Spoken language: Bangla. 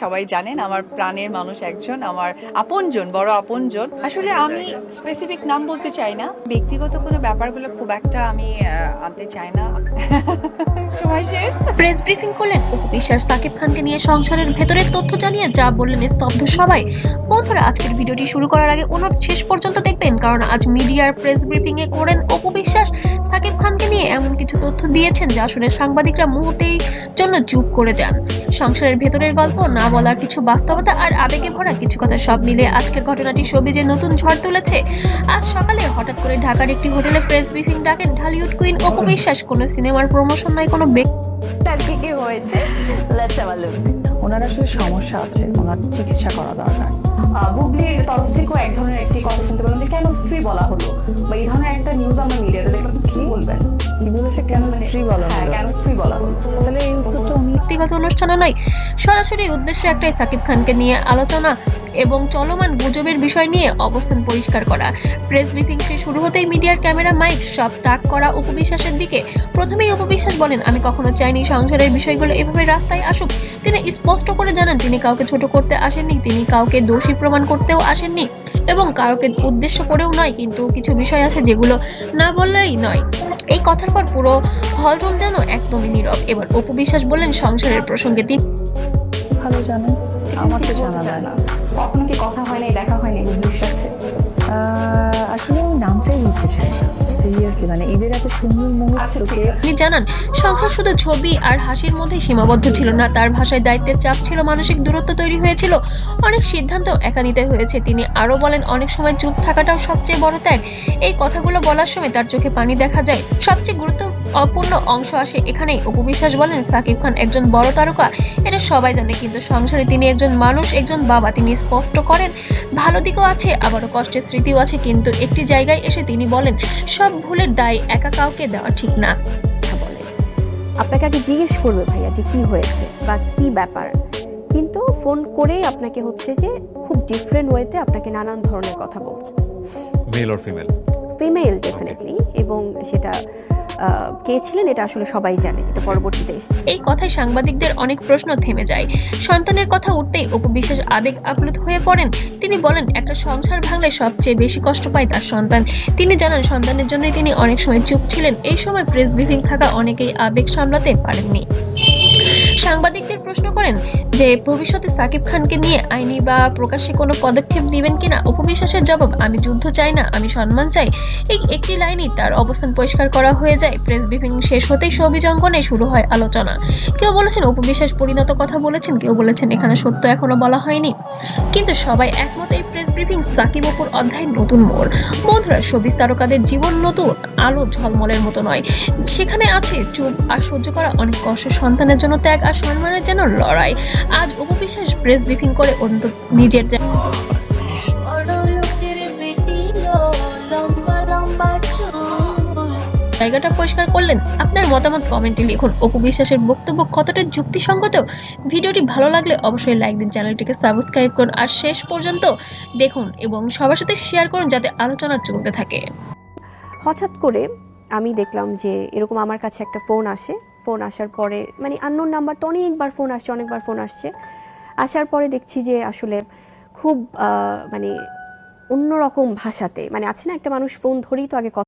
সবাই জানেন, আমার প্রাণের মানুষ একজন, আমার আপনজন, বড় আপনজন। আসলে আমি স্পেসিফিক নাম বলতে চাই না। ব্যক্তিগত কোনো ব্যাপারগুলো খুব একটা আমি আনতে চাই না। সময় শেষ। প্রেস ব্রিফিং করলেন অপু বিশ্বাস। সাকিব খানকে নিয়ে সংসারের ভেতরের তথ্য জানিয়ে যা বললেন স্তব্ধ সবাই। বন্ধুরা, আজকের ভিডিওটি শুরু করার আগে অনুরোধ শেষ পর্যন্ত দেখবেন, কারণ আজ মিডিয়ার প্রেস ব্রিফিং এ করেন অপু বিশ্বাস। সাকিব খানকে নিয়ে এমন কিছু তথ্য দিয়েছেন যা শুনে সাংবাদিকরা মুহূর্তেই জন্য চুপ করে যান। সংসারের ভেতরের গল্প না বলার কিছু বাস্তবতা আর আবেগে ভরা কিছু কথা সব মিলে আজকের ঘটনাটি সবিজে নতুন ঝড় তুলেছে। আজ সকালে হঠাৎ করে ঢাকার একটি হোটেলে প্রেস ব্রিফিং ডাকেন ঢালিউড কুইন অপু বিশ্বাস। কোনো সিনেমার প্রমোশন নয় কোনো ব্যক্তি তার কি কি হয়েছে? লেটস ওনার আসলে সমস্যা আছে ওনার চিকিৎসা করা দরকার। বুবলির তরফ থেকেও এক ধরনের একটি কথা শুনতে পেলাম যে কেন স্ত্রী বলা হলো? বা এই ধরনের একটা নিউজ আমরা মিডিয়াতে বলবেন বলা হ্যাঁ হলো? বলা হলো? তাহলে এই উত্তরটা ব্যক্তিগত অনুষ্ঠানে নয় সরাসরি উদ্দেশ্য একটাই সাকিব খানকে নিয়ে আলোচনা এবং চলমান গুজবের বিষয় নিয়ে অবস্থান পরিষ্কার করা। প্রেস ব্রিফিং শেষ শুরু হতেই মিডিয়ার ক্যামেরা মাইক সব তাক করা উপবিশ্বাসের দিকে। প্রথমেই উপবিশ্বাস বলেন আমি কখনো চাইনি সংসারের বিষয়গুলো এভাবে রাস্তায় আসুক। তিনি স্পষ্ট করে জানান তিনি কাউকে ছোট করতে আসেননি তিনি কাউকে দোষী প্রমাণ করতেও আসেননি। এবং কাউকে উদ্দেশ্য করেও নয়, কিন্তু কিছু বিষয় আছে যেগুলো না বললেই নয়। এই কথার পর পুরো হলরুম যেন একদমই নীরব। এবার অপু বিশ্বাস বললেন, সংসারের প্রসঙ্গে তিনি ভালো জানেন, আমার তো জানা যায় না। কখনো কি কথা হয়নি দেখা হয়নি আসলে নামটাই বলতে চাই সিরিয়াসলি মানে ঈদের এত সুন্দর আচ্ছা, মুহূর্তকে আপনি আছে। তিনি জানান সংখ্যা শুধু ছবি আর হাসির মধ্যে সীমাবদ্ধ ছিল না তার ভাষায় দায়িত্বের চাপ ছিল মানসিক দূরত্ব তৈরি হয়েছিল অনেক সিদ্ধান্ত একা নিতে হয়েছে। তিনি আরও বলেন অনেক সময় চুপ থাকাটাও সবচেয়ে বড় ত্যাগ। এই কথাগুলো বলার সময় তার চোখে পানি দেখা যায়। সবচেয়ে গুরুত্বপূর্ণ অংশ আসে এখানেই। উপবিশ্বাস বলেন সাকিব খান একজন বড় তারকা। এটা সবাই জানে কিন্তু সংসারে তিনি একজন মানুষ একজন বাবা। তিনি স্পষ্ট করেন ভালো দিকও আছে আবারও কষ্টের স্মৃতিও আছে কিন্তু একটি জায়গায় এসে তিনি বলেন সব ভুলের দায় একা কাউকে দেওয়া ঠিক না। বলে। আপনাকে আগে জিজ্ঞেস করবে ভাইয়া যে কি হয়েছে বা কি ব্যাপার। কিন্তু ফোন করেই আপনাকে হচ্ছে যে খুব ডিফারেন্ট ওয়েতে আপনাকে নানান ধরনের কথা বলছে। Male or female female definitely এবং সেটা কে ছিলেন এটা আসলে সবাই জানে, এটা পরবর্তীতে এসেছে। এই কথায় সাংবাদিকদের অনেক প্রশ্ন থেমে যায়। সন্তানের কথা উঠতেই উপবিশ্বাস আবেগ আপ্লুত হয়ে পড়েন। তিনি বলেন, একটা সংসার ভাঙলে সবচেয়ে বেশি কষ্ট পায় তার সন্তান। তিনি জানান, সন্তানের জন্যই তিনি অনেক সময় চুপ ছিলেন। এই সময় প্রেস ব্রিফিং থাকা অনেকেই আবেগ সামলাতে পারেননি। সাংবাদিকদের প্রশ্ন করেন যে, ভবিষ্যতে সাকিব খানকে নিয়ে আইনি বা প্রকাশ্যে কোনো পদক্ষেপ দিবেন কিনা? উপবিশ্বাসের জবাব, আমি যুদ্ধ চাই না, আমি সম্মান চাই। এই একটি লাইনই তার অবস্থান পরিষ্কার করা হয়ে যায়। প্রেস ব্রিফিং শেষ হতেই সবিজ অঙ্গনে শুরু হয় আলোচনা। কেউ বলেছেন, উপবিশ্বাস পরিণত কথা বলেছেন। কেউ বলেছেন, এখানে সত্য এখনও বলা হয়নি। কিন্তু সবাই একমত এই প্রেস ব্রিফিং সাকিব অপুর অধ্যায়ের নতুন মোড়। বন্ধুরা সবিজ তারকাদের জীবন নতুন, আলো ঝলমলের মতো নয়। সেখানে আছে চুপ আর সহ্য করা অনেক কষ্ট, সন্তানের জন্য ত্যাগ আর সম্মানের যেন লড়াই। আজ উপবিশ্বাস প্রেস ব্রিফিং করে নিজের জায়গাটা পরিষ্কার করলেন, আপনার মতামত কমেন্টে লিখুন। অপু বিশ্বাসের বক্তব্য কতটা যুক্তিসঙ্গত? ভিডিওটি ভালো লাগলে অবশ্যই লাইক দিন, চ্যানেলটিকে সাবস্ক্রাইব করুন। আর শেষ পর্যন্ত দেখুন এবং সবার সাথে শেয়ার করুন যাতে আলোচনা চলতে থাকে। হঠাৎ করে আমি দেখলাম যে এরকম আমার কাছে একটা ফোন আসে। ফোন আসার পরে মানে আননোন নাম্বার তো অনেকবার ফোন আসছে, অনেকবার ফোন আসছে। আসার পরে দেখছি যে আসলে খুব মানে অন্যরকম ভাষাতে মানে আছে না, একটা মানুষ ফোন ধরেই তো আগে